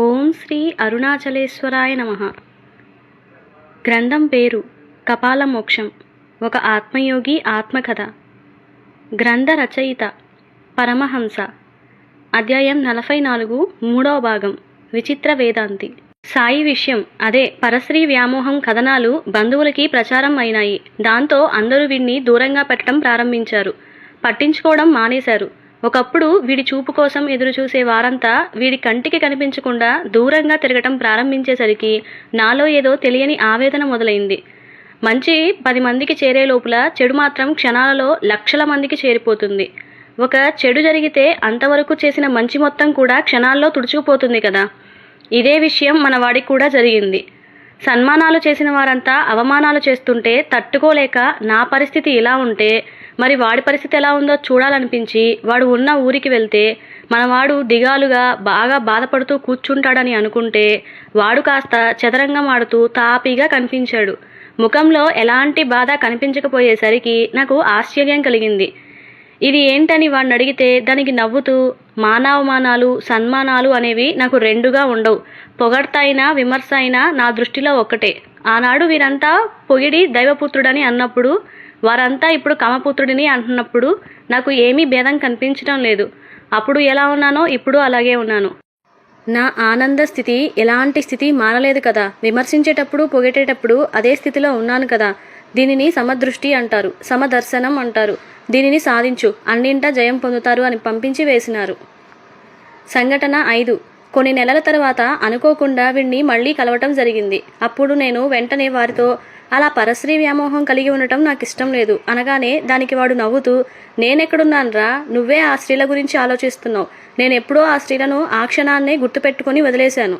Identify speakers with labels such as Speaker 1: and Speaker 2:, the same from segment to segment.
Speaker 1: ఓం శ్రీ అరుణాచలేశ్వరాయ నమ. గ్రంథం పేరు కపాల మోక్షం ఒక ఆత్మయోగి ఆత్మకథ. గ్రంథ రచయిత పరమహంస. అధ్యాయం నలభై నాలుగు మూడవ భాగం విచిత్ర వేదాంతి. సాయి విషయం అదే పరశ్రీ వ్యామోహం కథనాలు బంధువులకి ప్రచారం అయినాయి. దాంతో అందరూ వీడిని దూరంగా పెట్టడం ప్రారంభించారు. పట్టించుకోవడం మానేశారు. ఒకప్పుడు వీడి చూపు కోసం ఎదురు చూసే వారంతా వీడి కంటికి కనిపించకుండా దూరంగా తిరగటం ప్రారంభించేసరికి నాలో ఏదో తెలియని ఆవేదన మొదలైంది. మంచి పది మందికి చేరే లోపల చెడు మాత్రం క్షణాలలో లక్షల మందికి చేరిపోతుంది. ఒక చెడు జరిగితే అంతవరకు చేసిన మంచి మొత్తం కూడా క్షణాల్లో తుడుచుకుపోతుంది కదా. ఇదే విషయం మన వాడికి కూడా జరిగింది. సన్మానాలు చేసిన వారంతా అవమానాలు చేస్తుంటే తట్టుకోలేక నా పరిస్థితి ఇలా ఉంటే మరి వాడి పరిస్థితి ఎలా ఉందో చూడాలనిపించి వాడు ఉన్న ఊరికి వెళ్తే మనవాడు దిగాలుగా బాగా బాధపడుతూ కూర్చుంటాడని అనుకుంటే వాడు కాస్త చదరంగం ఆడుతూ తాపీగా కనిపించాడు. ముఖంలో ఎలాంటి బాధ కనిపించకపోయేసరికి నాకు ఆశ్చర్యం కలిగింది. ఇది ఏంటని వాడిని అడిగితే దానికి నవ్వుతూ మానవమానాలు సన్మానాలు అనేవి నాకు రెండుగా ఉండవు. పొగడ్త అయినా విమర్శ అయినా నా దృష్టిలో ఒక్కటే. ఆనాడు వీరంతా పొగిడి దైవపుత్రుడని అన్నప్పుడు వారంతా ఇప్పుడు కమపుత్రుడిని అంటున్నప్పుడు నాకు ఏమీ భేదం కనిపించడం లేదు. అప్పుడు ఎలా ఉన్నానో ఇప్పుడు అలాగే ఉన్నాను. నా ఆనంద స్థితి ఎలాంటి స్థితి మారలేదు కదా. విమర్శించేటప్పుడు పొగేటేటప్పుడు అదే స్థితిలో ఉన్నాను కదా. దీనిని సమదృష్టి అంటారు సమదర్శనం అంటారు. దీనిని సాధించు అన్నింటా జయం పొందుతారు అని పంపించి వేసినారు. సంఘటన ఐదు. కొన్ని నెలల తర్వాత అనుకోకుండా వీణ్ణి మళ్ళీ కలవటం జరిగింది. అప్పుడు నేను వెంటనే వారితో అలా పరశ్రీ వ్యామోహం కలిగి ఉండటం నాకు ఇష్టం లేదు. అనగానే దానికి వాడు నవ్వుతూ నేనెక్కడున్నానరా? నువ్వే ఆ స్త్రీల గురించి ఆలోచిస్తున్నావు. నేనెప్పుడో ఆ స్త్రీలను ఆ క్షణాన్నే గుర్తుపెట్టుకొని వదిలేశాను.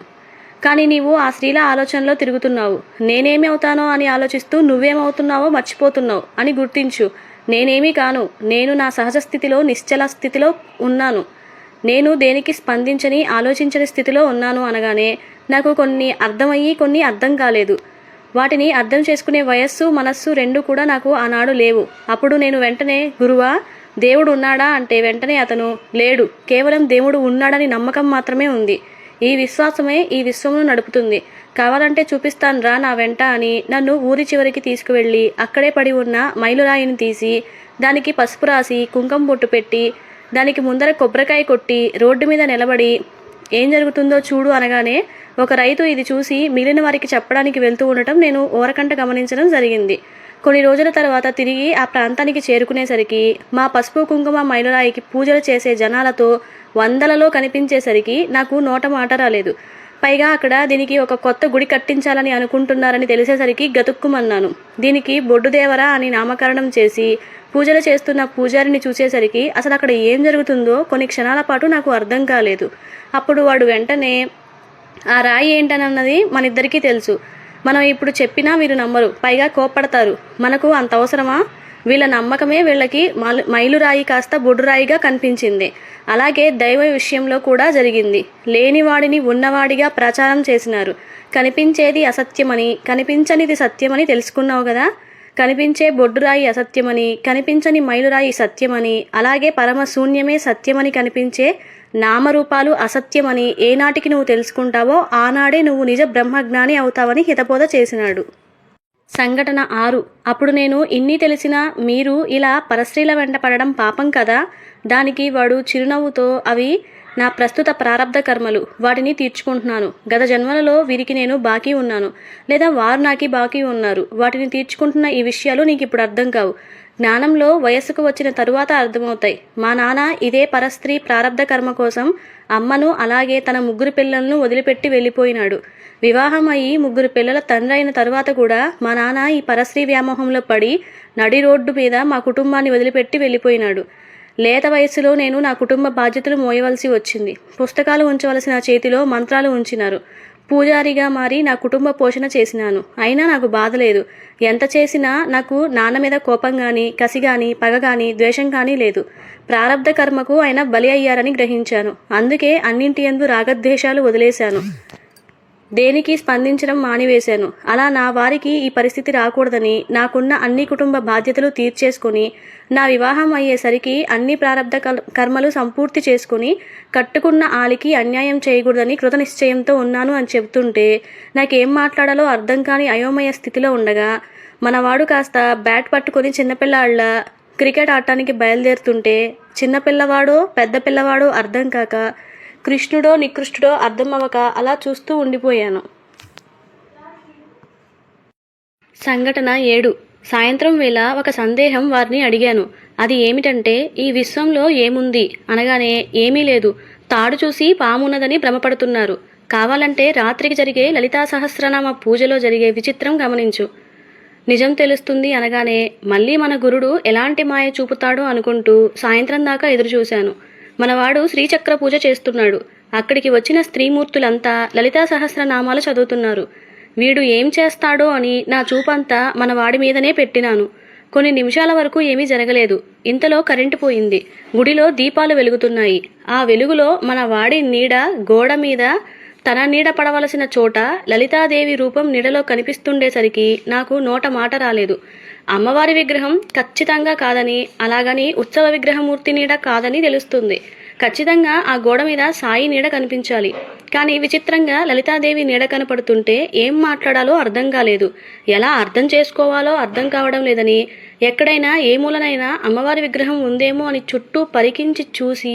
Speaker 1: కానీ నీవు ఆ స్త్రీల ఆలోచనలో తిరుగుతున్నావు. నేనేమి అవుతానో అని ఆలోచిస్తూ నువ్వేమవుతున్నావో మర్చిపోతున్నావు అని గుర్తించు. నేనేమీ కాను. నేను నా సహజ స్థితిలో నిశ్చల స్థితిలో ఉన్నాను. నేను దేనికి స్పందించని ఆలోచించని స్థితిలో ఉన్నాను అనగానే నాకు కొన్ని అర్థమయ్యి కొన్ని అర్థం కాలేదు. వాటిని అర్థం చేసుకునే వయస్సు మనస్సు రెండు కూడా నాకు ఆనాడు లేవు. అప్పుడు నేను వెంటనే గురువా దేవుడు ఉన్నాడా? అంటే వెంటనే అతను లేడు. కేవలం దేవుడు ఉన్నాడని నమ్మకం మాత్రమే ఉంది. ఈ విశ్వాసమే ఈ విశ్వమును నడుపుతుంది. కావాలంటే చూపిస్తాను రా నా వెంట అని నన్ను ఊరి చివరికి తీసుకువెళ్ళి అక్కడే పడి ఉన్న మైలురాయిని తీసి దానికి పసుపు రాసి కుంకం బొట్టు పెట్టి దానికి ముందర కొబ్బరికాయ కొట్టి రోడ్డు మీద నిలబడి ఏం జరుగుతుందో చూడు అనగానే ఒక రైతు ఇది చూసి మిగిలిన వారికి చెప్పడానికి వెళ్తూ ఉండటం నేను ఓరకంట గమనించడం జరిగింది. కొన్ని రోజుల తర్వాత తిరిగి ఆ ప్రాంతానికి చేరుకునేసరికి మా పసుపు కుంకుమ మైలురాయికి పూజలు చేసే జనాలతో వందలలో కనిపించేసరికి నాకు నోట మాట రాలేదు. పైగా అక్కడ దీనికి ఒక కొత్త గుడి కట్టించాలని అనుకుంటున్నారని తెలిసేసరికి గతుక్కుమన్నాను. దీనికి బొడ్డుదేవరా అని నామకరణం చేసి పూజలు చేస్తున్న పూజారిని చూసేసరికి అసలు అక్కడ ఏం జరుగుతుందో కొన్ని క్షణాల పాటు నాకు అర్థం కాలేదు. అప్పుడు వాడు వెంటనే ఆ రాయి ఏంటనన్నది మన ఇద్దరికీ తెలుసు. మనం ఇప్పుడు చెప్పినా మీరు నమ్మరు. పైగా కోప్పడతారు. మనకు అంత అవసరమా? వీళ్ళ నమ్మకమే వీళ్ళకి మలు- మైలురాయి కాస్త బొడ్డురాయిగా కనిపించింది. అలాగే దైవ విషయంలో కూడా జరిగింది. లేనివాడిని ఉన్నవాడిగా ప్రచారం చేసినారు. కనిపించేది అసత్యమని కనిపించనిది సత్యమని తెలుసుకున్నావు కదా? కనిపించే బొడ్డురాయి అసత్యమని కనిపించని మైలురాయి సత్యమని అలాగే పరమ శూన్యమే సత్యమని కనిపించే నామరూపాలు అసత్యమని ఏనాటికి నువ్వు తెలుసుకుంటావో ఆనాడే నువ్వు నిజ బ్రహ్మజ్ఞాని అవుతావని హితబోధ చేసినాడు. సంఘటన ఆరు. అప్పుడు నేను ఇన్ని తెలిసినా మీరు ఇలా పరస్త్రీల వెంట పడడం పాపం కదా? దానికి వాడు చిరునవ్వుతో అవి నా ప్రస్తుత ప్రారంధ కర్మలు వాటిని తీర్చుకుంటున్నాను. గత జన్మలలో వీరికి నేను బాకీ ఉన్నాను. లేదా వారు నాకి బాకీ ఉన్నారు. వాటిని తీర్చుకుంటున్న ఈ విషయాలు నీకు ఇప్పుడు అర్థం కావు. జ్ఞానంలో వయస్సుకు వచ్చిన తరువాత అర్థమవుతాయి. మా నాన్న ఇదే పరస్త్రీ ప్రారంధ కర్మ కోసం అమ్మను అలాగే తన ముగ్గురు పిల్లలను వదిలిపెట్టి వెళ్ళిపోయినాడు. వివాహం అయ్యి ముగ్గురు పిల్లల తండ్రి అయిన తరువాత కూడా మా నాన్న ఈ పరశ్రీ వ్యామోహంలో పడి నడి రోడ్డు మీద మా కుటుంబాన్ని వదిలిపెట్టి వెళ్ళిపోయినాడు. లేత వయస్సులో నేను నా కుటుంబ బాధ్యతలు మోయవలసి వచ్చింది. పుస్తకాలు ఉంచవలసిన చేతిలో మంత్రాలు ఉంచినారు. పూజారిగా మారి నా కుటుంబ పోషణ చేసినాను. అయినా నాకు బాధ లేదు. ఎంత చేసినా నాకు నాన్న మీద కోపం కానీ కసి కానీ పగ కానీ ద్వేషం కానీ లేదు. ప్రారంధ కర్మకు ఆయన బలి అయ్యారని గ్రహించాను. అందుకే అన్నింటి ఎందు రాగద్వేషాలు వదిలేశాను. దేనికి స్పందించడం మానివేశాను. అలా నా వారికి ఈ పరిస్థితి రాకూడదని నాకున్న అన్ని కుటుంబ బాధ్యతలు తీర్చేసుకుని నా వివాహం అయ్యేసరికి అన్ని ప్రారంధ కర్మలు సంపూర్తి చేసుకుని కట్టుకున్న ఆలికి అన్యాయం చేయకూడదని కృత నిశ్చయంతో ఉన్నాను అని చెబుతుంటే నాకేం మాట్లాడాలో అర్థం కాని అయోమయ స్థితిలో ఉండగా మనవాడు కాస్త బ్యాట్ పట్టుకొని చిన్నపిల్లాళ్ళ క్రికెట్ ఆడటానికి బయలుదేరుతుంటే చిన్నపిల్లవాడో పెద్ద పిల్లవాడో అర్థం కాక కృష్ణుడో నికృష్టుడో అర్థం అవ్వక అలా చూస్తూ ఉండిపోయాను. సంఘటన ఏడు. సాయంత్రం వేళ ఒక సందేహం వారిని అడిగాను. అది ఏమిటంటే ఈ విశ్వంలో ఏముంది? అనగానే ఏమీ లేదు. తాడు చూసి పామున్నదని భ్రమపడుతున్నారు. కావాలంటే రాత్రికి జరిగే లలితా సహస్రనామ పూజలో జరిగే విచిత్రం గమనించు. నిజం తెలుస్తుంది అనగానే మళ్ళీ మన గురుడు ఎలాంటి మాయ చూపుతాడో అనుకుంటూ సాయంత్రం దాకా ఎదురుచూశాను. మనవాడు శ్రీచక్ర పూజ చేస్తున్నాడు. అక్కడికి వచ్చిన స్త్రీమూర్తులంతా లలితా సహస్రనామాలు చదువుతున్నారు. వీడు ఏం చేస్తాడో అని నా చూపంతా మన వాడి మీదనే పెట్టినాను. కొన్ని నిమిషాల వరకు ఏమీ జరగలేదు. ఇంతలో కరెంటు పోయింది. గుడిలో దీపాలు వెలుగుతున్నాయి. ఆ వెలుగులో మన వాడి నీడ గోడ మీద తన నీడ పడవలసిన చోట లలితాదేవి రూపం నీడలో కనిపిస్తుండేసరికి నాకు నోట మాట రాలేదు. అమ్మవారి విగ్రహం ఖచ్చితంగా కాదని అలాగని ఉత్సవ విగ్రహమూర్తి నీడ కాదని తెలుస్తుంది. ఖచ్చితంగా ఆ గోడ మీద సాయి నీడ కనిపించాలి. కానీ విచిత్రంగా లలితాదేవి నీడ కనపడుతుంటే ఏం మాట్లాడాలో అర్థం కాలేదు. ఎలా అర్థం చేసుకోవాలో అర్థం కావడం లేదని ఎక్కడైనా ఏ మూలనైనా అమ్మవారి విగ్రహం ఉందేమో అని చుట్టూ పరికించి చూసి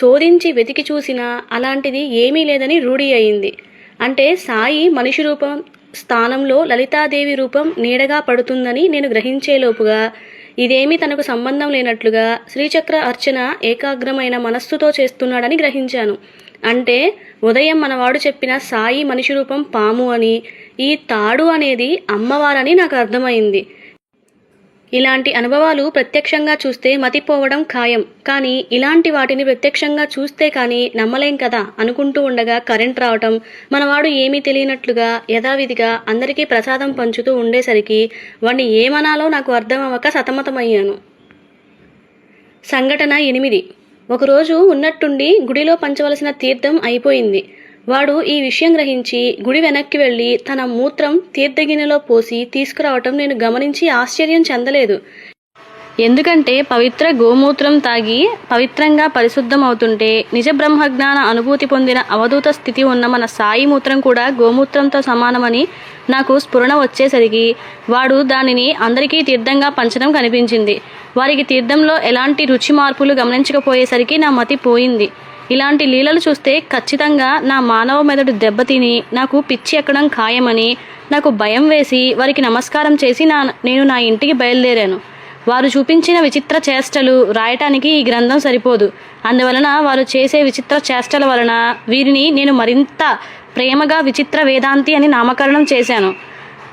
Speaker 1: శోధించి వెతికి చూసినా అలాంటిది ఏమీ లేదని రూఢి అయింది. అంటే సాయి మనిషి రూపం స్థానంలో లలితాదేవి రూపం నీడగా పడుతుందని నేను గ్రహించేలోపుగా ఇదేమీ తనకు సంబంధం లేనట్లుగా శ్రీచక్ర అర్చన ఏకాగ్రమైన మనస్సుతో చేస్తున్నాడని గ్రహించాను. అంటే ఉదయం మనవాడు చెప్పిన సాయి మనిషి రూపం పాము అని ఈ తాడు అనేది అమ్మవారని నాకు అర్థమైంది. ఇలాంటి అనుభవాలు ప్రత్యక్షంగా చూస్తే మతిపోవడం ఖాయం. కానీ ఇలాంటి వాటిని ప్రత్యక్షంగా చూస్తే కానీ నమ్మలేం కదా అనుకుంటూ ఉండగా కరెంట్ రావటం మనవాడు ఏమీ తెలియనట్లుగా యథావిధిగా అందరికీ ప్రసాదం పంచుతూ ఉండేసరికి వాణ్ణి ఏమనాలో నాకు అర్థం అవ్వక సతమతమయ్యాను. సంఘటన ఎనిమిది. ఒకరోజు ఉన్నట్టుండి గుడిలో పంచవలసిన తీర్థం అయిపోయింది. వాడు ఈ విషయం గ్రహించి గుడి వెనక్కి వెళ్ళి తన మూత్రం తీర్థగిన్నెలో పోసి తీసుకురావటం నేను గమనించి ఆశ్చర్యం చెందలేదు. ఎందుకంటే పవిత్ర గోమూత్రం తాగి పవిత్రంగా పరిశుద్ధం అవుతుంటే నిజ బ్రహ్మజ్ఞాన అనుభూతి పొందిన అవధూత స్థితి ఉన్న మన సాయి మూత్రం కూడా గోమూత్రంతో సమానమని నాకు స్ఫురణ వచ్చేసరికి వాడు దానిని అందరికీ తీర్థంగా పంచడం కనిపించింది. వారికి తీర్థంలో ఎలాంటి రుచి మార్పులు గమనించకపోయేసరికి నా మతి పోయింది. ఇలాంటి లీలలు చూస్తే ఖచ్చితంగా నా మానవ మెదడు దెబ్బతిని నాకు పిచ్చి ఎక్కడం ఖాయమని నాకు భయం వేసి వారికి నమస్కారం చేసి నా నేను నా ఇంటికి బయలుదేరాను. వారు చూపించిన విచిత్ర చేష్టలు రాయటానికి ఈ గ్రంథం సరిపోదు. అందువలన వారు చేసే విచిత్ర చేష్టల వలన వీరిని నేను మరింత ప్రేమగా విచిత్ర వేదాంతి అని నామకరణం చేశాను.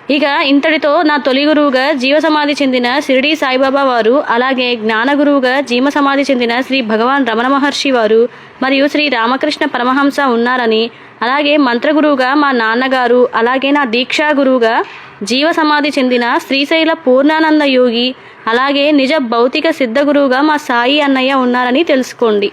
Speaker 1: ఇక ఇంతటితో నా తొలి గురువుగా జీవ సమాధి చెందిన షిరిడి సాయిబాబా వారు అలాగే జ్ఞాన గురువుగా జీవ సమాధి చెందిన శ్రీ భగవాన్ రమణ మహర్షి వారు మరియు శ్రీ రామకృష్ణ పరమహంస ఉన్నారని అలాగే మంత్రగురువుగా మా నాన్నగారు అలాగే నా దీక్షా గురువుగా జీవ సమాధి చెందిన శ్రీశైల పూర్ణానంద యోగి అలాగే నిజ భౌతిక సిద్ధ గురువుగా మా సాయి అన్నయ్య ఉన్నారని తెలుసుకోండి.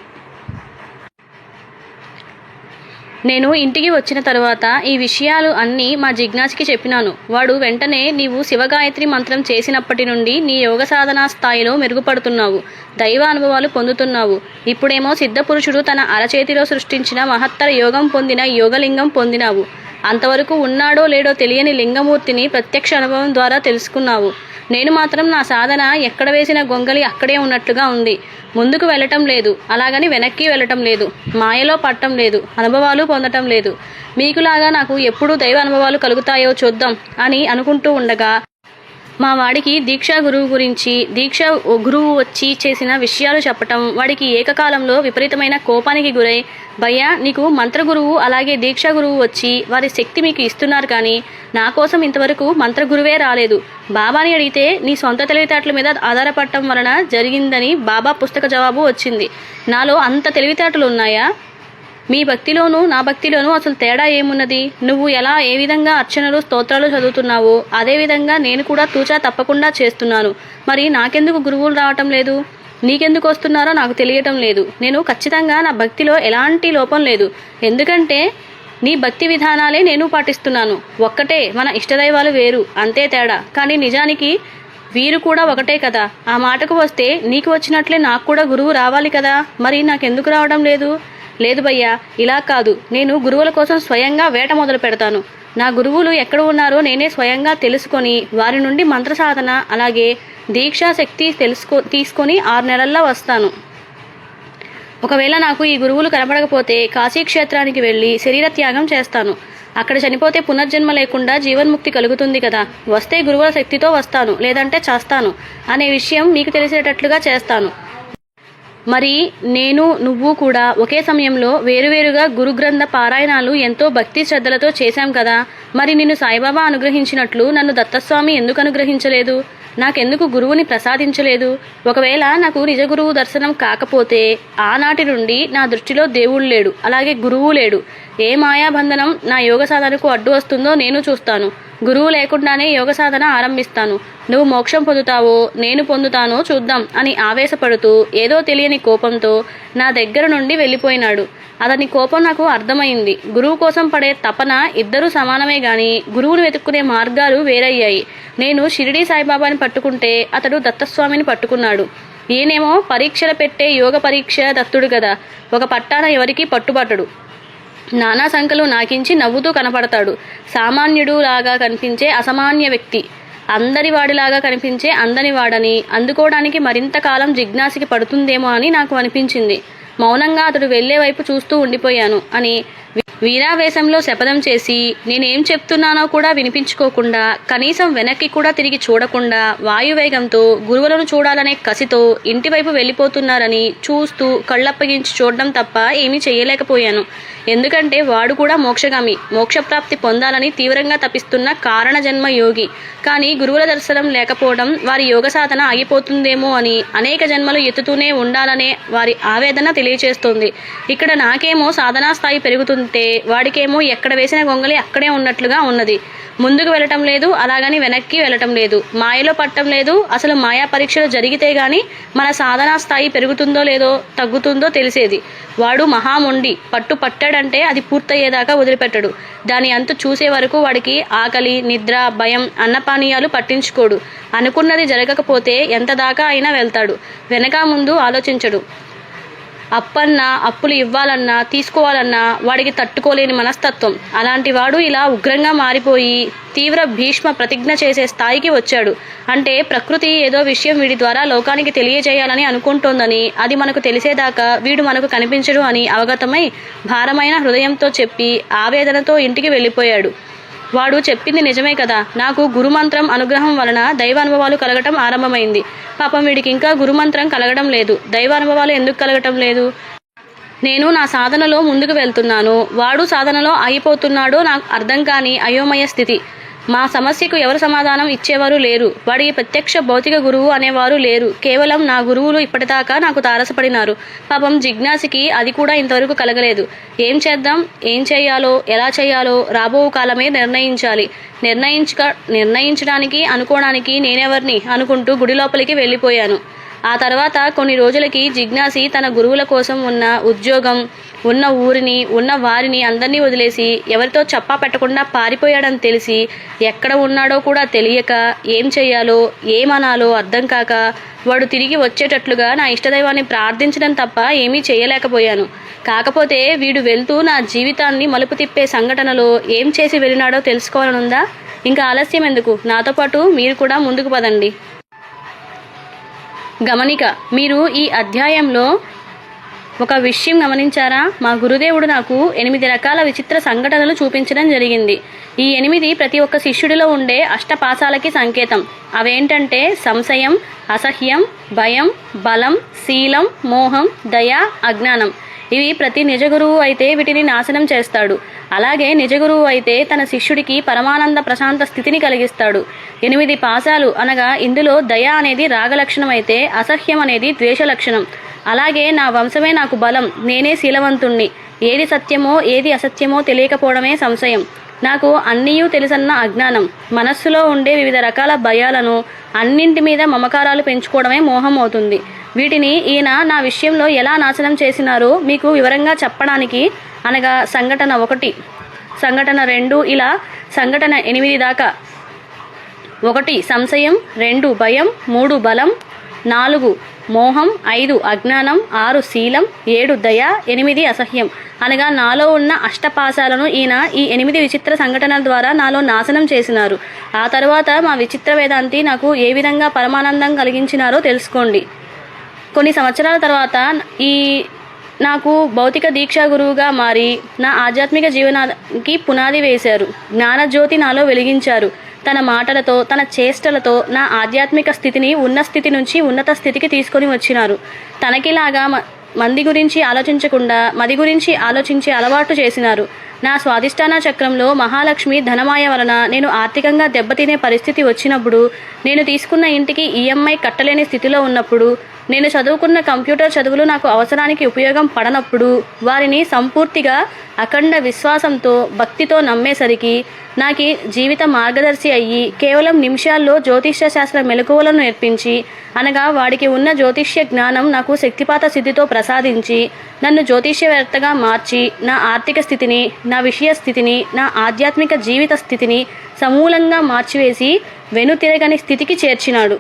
Speaker 1: నేను ఇంటికి వచ్చిన తరువాత ఈ విషయాలు అన్నీ మా జిజ్ఞాస్కి చెప్పినాను. వాడు వెంటనే నీవు శివగాయత్రి మంత్రం చేసినప్పటి నుండి నీ యోగ సాధనా స్థాయిలో మెరుగుపడుతున్నావు దైవ అనుభవాలు పొందుతున్నావు. ఇప్పుడేమో సిద్ధపురుషుడు తన అరచేతిలో సృష్టించిన మహత్తర యోగం పొందిన యోగలింగం పొందినావు. అంతవరకు ఉన్నాడో లేడో తెలియని లింగమూర్తిని ప్రత్యక్ష అనుభవం ద్వారా తెలుసుకున్నావు. నేను మాత్రం నా సాధన ఎక్కడ వేసిన గొంగలి అక్కడే ఉన్నట్లుగా ఉంది. ముందుకు వెళ్ళటం లేదు. అలాగని వెనక్కి వెళ్ళటం లేదు. మాయలో పట్టడం లేదు. అనుభవాలు పొందటం లేదు. మీకులాగా నాకు ఎప్పుడు దైవ అనుభవాలు కలుగుతాయో చూద్దాం అని అనుకుంటూ ఉండగా మా వాడికి దీక్షా గురువు గురించి దీక్ష గురువు వచ్చి చేసిన విషయాలు చెప్పటం వాడికి ఏకకాలంలో విపరీతమైన కోపానికి గురై భయ్యా నీకు మంత్ర గురువు అలాగే దీక్షా గురువు వచ్చి వారి శక్తి మీకు ఇస్తున్నారు కానీ నా కోసం ఇంతవరకు మంత్ర గురువే రాలేదు. బాబాని అడిగితే నీ సొంత తెలివితేటల మీద ఆధారపడటం వలన జరిగిందని బాబా పుస్తక జవాబు వచ్చింది. నాలో అంత తెలివితేటలు ఉన్నాయా? మీ భక్తిలోనూ నా భక్తిలోనూ అసలు తేడా ఏమున్నది? నువ్వు ఎలా ఏ విధంగా అర్చనలు స్తోత్రాలు చదువుతున్నావో అదేవిధంగా నేను కూడా తూచా తప్పకుండా చేస్తున్నాను. మరి నాకెందుకు గురువులు రావటం లేదు? నీకెందుకు వస్తున్నారో నాకు తెలియటం లేదు. నేను ఖచ్చితంగా నా భక్తిలో ఎలాంటి లోపం లేదు. ఎందుకంటే నీ భక్తి విధానాలే నేను పాటిస్తున్నాను. ఒక్కటే మన ఇష్టదైవాలు వేరు అంతే తేడా. కానీ నిజానికి వీరు కూడా ఒకటే కదా. ఆ మాటకు వస్తే నీకు వచ్చినట్లే నాకు కూడా గురువు రావాలి కదా? మరి నాకెందుకు రావడం లేదు? లేదు భయ్యా ఇలా కాదు. నేను గురువుల కోసం స్వయంగా వేట మొదలు పెడతాను. నా గురువులు ఎక్కడ ఉన్నారో నేనే స్వయంగా తెలుసుకొని వారి నుండి మంత్ర సాధన అలాగే దీక్షా శక్తి తెలుసుకో తీసుకొని ఆరు నెలల్లో వస్తాను. ఒకవేళ నాకు ఈ గురువులు కనబడకపోతే కాశీ క్షేత్రానికి వెళ్ళి శరీర త్యాగం చేస్తాను. అక్కడ చనిపోతే పునర్జన్మ లేకుండా జీవన్ముక్తి కలుగుతుంది కదా. వస్తే గురువుల శక్తితో వస్తాను లేదంటే చేస్తాను అనే విషయం మీకు తెలిసేటట్లుగా చేస్తాను. మరి నేను నువ్వు కూడా ఒకే సమయంలో వేరువేరుగా గురుగ్రంథ పారాయణాలు ఎంతో భక్తి శ్రద్ధలతో చేశాం కదా. మరి నిన్ను సాయిబాబా అనుగ్రహించినట్లు నన్ను దత్తస్వామి ఎందుకు అనుగ్రహించలేదు? నాకెందుకు గురువుని ప్రసాదించలేదు? ఒకవేళ నాకు నిజ గురువు దర్శనం కాకపోతే ఆనాటి నుండి నా దృష్టిలో దేవుడు లేడు అలాగే గురువు లేడు. ఏ మాయాబంధనం నా యోగ సాధనకు అడ్డు వస్తుందో నేను చూస్తాను. గురువు లేకుండానే యోగ సాధన ఆరంభిస్తాను. నువ్వు మోక్షం పొందుతావో నేను పొందుతానో చూద్దాం అని ఆవేశపడుతూ ఏదో తెలియని కోపంతో నా దగ్గర నుండి వెళ్ళిపోయినాడు. అతని కోపం నాకు అర్థమైంది. గురువు కోసం పడే తపన ఇద్దరూ సమానమే గాని గురువును వెతుక్కునే మార్గాలు వేరయ్యాయి. నేను షిరిడి సాయిబాబాని పట్టుకుంటే అతడు దత్తస్వామిని పట్టుకున్నాడు. ఈయనేమో పరీక్షలు పెట్టే యోగ పరీక్ష దత్తుడు కదా. ఒక పట్టాన ఎవరికీ పట్టుబట్టడు. నానా సంఖలు నాకించి నవ్వుతూ కనపడతాడు. సామాన్యుడు లాగా కనిపించే అసామాన్య వ్యక్తి. అందరి వాడిలాగా కనిపించే అందని వాడని అందుకోవడానికి మరింత కాలం జిజ్ఞాసికి పడుతుందేమో అని నాకు అనిపించింది. మౌనంగా అతడు వెళ్ళే వైపు చూస్తూ ఉండిపోయాను అని వీణావేశంలో వీరావేశంలో శపథం చేసి నేనేం చెప్తున్నానో కూడా వినిపించుకోకుండా కనీసం వెనక్కి కూడా తిరిగి చూడకుండా వాయువేగంతో గురువులను చూడాలనే కసితో ఇంటివైపు వెళ్ళిపోతున్నారని చూస్తూ కళ్ళప్పగించి చూడడం తప్ప ఏమీ చేయలేకపోయాను ఎందుకంటే వాడు కూడా మోక్షగామి మోక్షప్రాప్తి పొందాలని తీవ్రంగా తపిస్తున్న కారణ జన్మ యోగి. కానీ గురువుల దర్శనం లేకపోవడం వారి యోగ సాధన ఆగిపోతుందేమో అని అనేక జన్మలు ఎత్తుతూనే ఉండాలనే వారి ఆవేదన తెలియచేస్తోంది. ఇక్కడ నాకేమో సాధనా స్థాయి పెరుగుతుంది. ఉంటే వాడికేమో ఎక్కడ వేసిన గొంగలి అక్కడే ఉన్నట్లుగా ఉన్నది. ముందుకు వెళ్ళటం లేదు అలాగని వెనక్కి వెళ్ళటం లేదు. మాయలో పట్టడం లేదు అసలు మాయా పరీక్షలు జరిగితే గాని మన సాధనా స్థాయి పెరుగుతుందో లేదో తగ్గుతుందో తెలిసేది. వాడు మహామొండి పట్టు పట్టాడంటే అది పూర్తయ్యేదాకా వదిలిపెట్టడు. దాని అంతు చూసే వరకు వాడికి ఆకలి నిద్ర భయం అన్నపానీయాలు పట్టించుకోడు. అనుకున్నది జరగకపోతే ఎంత దాకా అయినా వెళ్తాడు. వెనక ముందు ఆలోచించడు. అప్పన్నా అప్పులు ఇవ్వాలన్నా తీసుకోవాలన్నా వాడికి తట్టుకోలేని మనస్తత్వం. అలాంటి వాడు ఇలా ఉగ్రంగా మారిపోయి తీవ్ర భీష్మ ప్రతిజ్ఞ చేసే స్థాయికి వచ్చాడు. అంటే ప్రకృతి ఏదో విషయం వీడి ద్వారా లోకానికి తెలియజేయాలని అనుకుంటోందని అది మనకు తెలిసేదాకా వీడు మనకు కనిపించడు అని అవగతమై భారమైన హృదయంతో చెప్పి ఆవేదనతో ఇంటికి వెళ్ళిపోయాడు. వాడు చెప్పింది నిజమే కదా. నాకు గురుమంత్రం అనుగ్రహం వలన దైవానుభవాలు కలగటం ఆరంభమైంది. పాపం వీడికి ఇంకా గురుమంత్రం కలగడం లేదు. దైవానుభవాలు ఎందుకు కలగటం లేదు? నేను నా సాధనలో ముందుకు వెళ్తున్నాను. వాడు సాధనలో ఆగిపోతున్నాడో నాకు అర్థం కాని అయోమయ స్థితి. మా సమస్యకు ఎవరు సమాధానం ఇచ్చేవారు లేరు. వాడికి ప్రత్యక్ష భౌతిక గురువు అనేవారు లేరు. కేవలం నా గురువులు ఇప్పటిదాకా నాకు తారసపడినారు. పాపం జిజ్ఞాసికి అది కూడా ఇంతవరకు కలగలేదు. ఏం చేద్దాం? ఏం చేయాలో? ఎలా చేయాలో? రాబో కాలమే నిర్ణయించాలి. నిర్ణయించక నిర్ణయించడానికి అనుకోవడానికి నేనెవరిని అనుకుంటూ గుడి లోపలికి వెళ్ళిపోయాను. ఆ తర్వాత కొన్ని రోజులకి జిజ్ఞాసి తన గురువుల కోసం ఉన్న ఉద్యోగం ఉన్న ఊరిని ఉన్న వారిని అందరినీ వదిలేసి ఎవరితో చెప్పా పెట్టకుండా పారిపోయాడని తెలిసి ఎక్కడ ఉన్నాడో కూడా తెలియక ఏం చేయాలో ఏమనాలో అర్థం కాక వాడు తిరిగి వచ్చేటట్లుగా నా ఇష్టదైవాన్ని ప్రార్థించడం తప్ప ఏమీ చేయలేకపోయాను కాకపోతే వీడు వెళ్తూ నా జీవితాన్ని మలుపు తిప్పే సంఘటనలో ఏం చేసి వెళ్ళినాడో తెలుసుకోవాలనుందా? ఇంకా ఆలస్యం ఎందుకు? నాతో పాటు మీరు కూడా ముందుకు పదండి. గమనిక మీరు ఈ అధ్యాయంలో ఒక విషయం గమనించారా? మా గురుదేవుడు నాకు ఎనిమిది రకాల విచిత్ర సంఘటనలు చూపించడం జరిగింది. ఈ ఎనిమిది ప్రతి ఒక్క శిష్యుడిలో ఉండే అష్టపాసాలకి సంకేతం. అవేంటంటే సంశయం అసహ్యం భయం బలం శీలం మోహం దయ అజ్ఞానం. ఇవి ప్రతి నిజ గురువు అయితే వీటిని నాశనం చేస్తాడు. అలాగే నిజ గురువు అయితే తన శిష్యుడికి పరమానంద ప్రశాంత స్థితిని కలిగిస్తాడు. ఎనిమిది పాశాలు అనగా ఇందులో దయ అనేది రాగలక్షణం అయితే అసహ్యం అనేది ద్వేష లక్షణం అలాగే నా వంశమే నాకు బలం నేనే శీలవంతుణ్ణి. ఏది సత్యమో ఏది అసత్యమో తెలియకపోవడమే సంశయం. నాకు అన్నీయూ తెలుసన్న అజ్ఞానం. మనస్సులో ఉండే వివిధ రకాల భయాలను అన్నింటి మీద మమకారాలు పెంచుకోవడమే మోహం అవుతుంది వీటిని ఈయన నా విషయంలో ఎలా నాశనం చేసినారో మీకు వివరంగా చెప్పడానికి అనగా సంఘటన ఒకటి సంఘటన రెండు ఇలా సంఘటన ఎనిమిది దాకా. ఒకటి సంశయం రెండు భయం మూడు బలం నాలుగు మోహం ఐదు అజ్ఞానం ఆరు శీలం ఏడు దయ ఎనిమిది అసహ్యం. అనగా నాలో ఉన్న అష్టపాశాలను ఈయన ఈ ఎనిమిది విచిత్ర సంఘటనల ద్వారా నాలో నాశనం చేసినారు. ఆ తర్వాత మా విచిత్ర వేదాంతి నాకు ఏ విధంగా పరమానందం కలిగించినారో తెలుసుకోండి. కొన్ని సంవత్సరాల తర్వాత ఈ నాకు భౌతిక దీక్షా గురువుగా మారి నా ఆధ్యాత్మిక జీవనానికి పునాది వేశారు. జ్ఞానజ్యోతి నాలో వెలిగించారు. తన మాటలతో తన చేష్టలతో నా ఆధ్యాత్మిక స్థితిని ఉన్న స్థితి నుంచి ఉన్నత స్థితికి తీసుకొని వచ్చినారు. తనకిలాగా మ- మంది గురించి ఆలోచించకుండా మది గురించి ఆలోచించే అలవాటు చేసినారు. నా స్వాదిష్టాన చక్రంలో మహాలక్ష్మి ధనమాయ వలన నేను ఆర్థికంగా దెబ్బతినే పరిస్థితి వచ్చినప్పుడు నేను తీసుకున్న ఇంటికి ఈఎంఐ కట్టలేని స్థితిలో ఉన్నప్పుడు నేను చదువుకున్న కంప్యూటర్ చదువులు నాకు అవసరానికి ఉపయోగం పడనప్పుడు వారిని సంపూర్తిగా అఖండ విశ్వాసంతో భక్తితో నమ్మేసరికి నాకు జీవిత మార్గదర్శి అయ్యి కేవలం నిమిషాల్లో జ్యోతిష్య శాస్త్ర మెలకువలను నేర్పించి అనగా వాడికి ఉన్న జ్యోతిష్య జ్ఞానం నాకు శక్తిపాత సిద్ధితో ప్రసాదించి నన్ను జ్యోతిష్యవేత్తగా మార్చి నా ఆర్థిక స్థితిని నా విషయ స్థితిని నా ఆధ్యాత్మిక జీవిత స్థితిని సమూలంగా మార్చివేసి వెనుతిరగని స్థితికి చేర్చినాడు.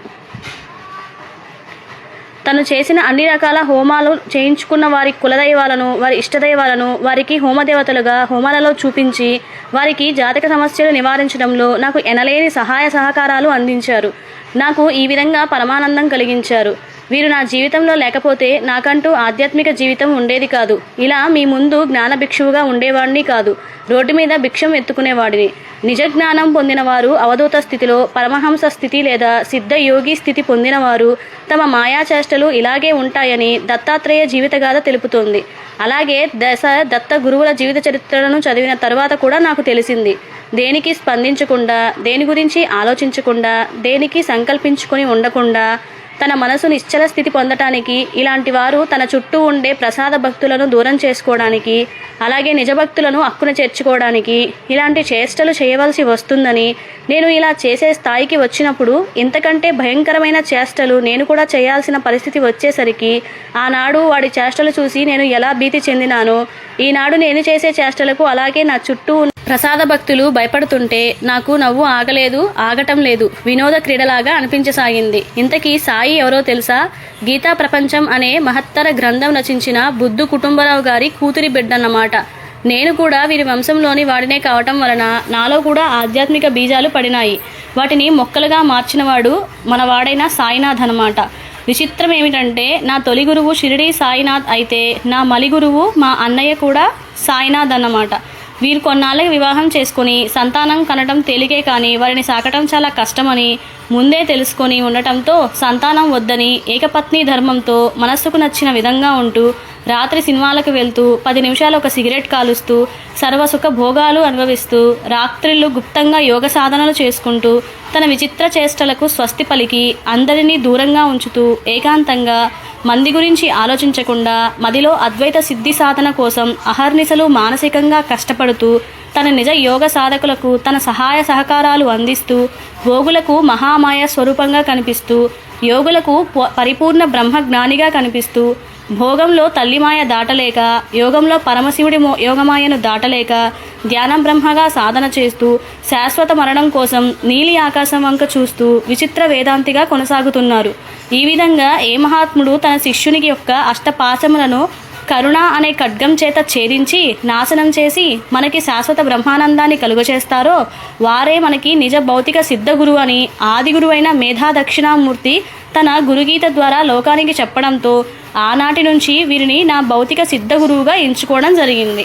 Speaker 1: తను చేసిన అన్ని రకాల హోమాలు చేయించుకున్న వారి కులదైవాలను వారి ఇష్టదైవాలను వారికి హోమదేవతలుగా హోమాలలో చూపించి వారికి జాతక సమస్యలు నివారించడంలో నాకు ఎనలేని సహాయ సహకారాలు అందించారు. నాకు ఈ విధంగా పరమానందం కలిగించారు. వీరు నా జీవితంలో లేకపోతే నాకంటూ ఆధ్యాత్మిక జీవితం ఉండేది కాదు. ఇలా మీ ముందు జ్ఞాన భిక్షువుగా ఉండేవాడిని కాదు. రోడ్డు మీద భిక్షం ఎత్తుకునేవాడిని. నిజ జ్ఞానం పొందినవారు అవధూత స్థితిలో పరమహంస స్థితి లేదా సిద్ధ యోగి స్థితి పొందినవారు తమ మాయాచేష్టలు ఇలాగే ఉంటాయని దత్తాత్రేయ జీవితగాథ తెలుపుతోంది. అలాగే దశ దత్త గురువుల జీవిత చరిత్రలను చదివిన తర్వాత కూడా నాకు తెలిసింది. దేనికి స్పందించకుండా దేని గురించి ఆలోచించకుండా దేనికి సంకల్పించుకొని ఉండకుండా తన మనసు నిశ్చల స్థితి పొందటానికి ఇలాంటి వారు తన చుట్టూ ఉండే ప్రసాద భక్తులను దూరం చేసుకోవడానికి అలాగే నిజ భక్తులను అక్కున చేర్చుకోవడానికి ఇలాంటి చేష్టలు చేయవలసి వస్తుందని నేను ఇలా చేసే స్థాయికి వచ్చినప్పుడు ఇంతకంటే భయంకరమైన చేష్టలు నేను కూడా చేయాల్సిన పరిస్థితి వచ్చేసరికి ఆనాడు వాడి చేష్టలు చూసి నేను ఎలా భీతి చెందినానో ఈనాడు నేను చేసే చేష్టలకు అలాగే నా చుట్టూ ఉన్న ప్రసాద భక్తులు భయపడుతుంటే నాకు నవ్వు ఆగలేదు ఆగటం లేదు. వినోద క్రీడలాగా అనిపించసాగింది. ఇంతకీ సాయి ఎవరో తెలుసా? గీతా ప్రపంచం అనే మహత్తర గ్రంథం రచించిన బుద్ధు కుటుంబరావు గారి కూతురి బిడ్డన్నమాట. నేను కూడా వీరి వంశంలోని వాడినే కావటం వలన నాలో కూడా ఆధ్యాత్మిక బీజాలు పడినాయి. వాటిని మొక్కలుగా మార్చినవాడు మనవాడైన సాయినాథ్ అన్నమాట. విచిత్రం ఏమిటంటే నా తొలి గురువు షిరిడి సాయినాథ్ అయితే నా మలి గురువు మా అన్నయ్య కూడా సాయినాథ్ అన్నమాట. వీరు కొన్నాళ్ళకి వివాహం చేసుకుని సంతానం కనటం తేలికే కానీ వారిని సాకటం చాలా కష్టమని ముందే తెలుసుకొని ఉండటంతో సంతానం వద్దని ఏకపత్ని ధర్మంతో మనస్సుకు నచ్చిన విధంగా ఉంటూ రాత్రి సినిమాలకు వెళ్తూ పది నిమిషాలు ఒక సిగరెట్ కాలుస్తూ సర్వసుఖ భోగాలు అనుభవిస్తూ రాత్రిళ్ళు గుప్తంగా యోగ సాధనలు చేసుకుంటూ తన విచిత్ర చేష్టలకు స్వస్తి పలికి అందరినీ దూరంగా ఉంచుతూ ఏకాంతంగా మంది గురించి ఆలోచించకుండా మదిలో అద్వైత సిద్ధి సాధన కోసం అహర్నిశలు మానసికంగా కష్టపడుతూ తన నిజ యోగ సాధకులకు తన సహాయ సహకారాలు అందిస్తూ భోగులకు మహామాయ స్వరూపంగా కనిపిస్తూ యోగులకు ప- పరిపూర్ణ బ్రహ్మజ్ఞానిగా కనిపిస్తూ భోగంలో తల్లిమాయ దాటలేక యోగంలో పరమశివుడి యోగమాయను దాటలేక ధ్యానం బ్రహ్మగా సాధన చేస్తూ శాశ్వత మరణం కోసం నీలి ఆకాశం వంక చూస్తూ విచిత్ర వేదాంతిగా కొనసాగుతున్నారు. ఈ విధంగా ఏ మహాత్ముడు తన శిష్యునికి యొక్క అష్టపాశములను కరుణ అనే ఖడ్గం చేత ఛేదించి నాశనం చేసి మనకి శాశ్వత బ్రహ్మానందాన్ని కలుగచేస్తారో వారే మనకి నిజ భౌతిక సిద్ధ గురువు అని ఆది గురువైన మేధా దక్షిణామూర్తి తన గురుగీత ద్వారా లోకానికి చెప్పడంతో ఆనాటి నుంచి వీరిని నా భౌతిక సిద్ధ గురువుగా ఎంచుకోవడం జరిగింది.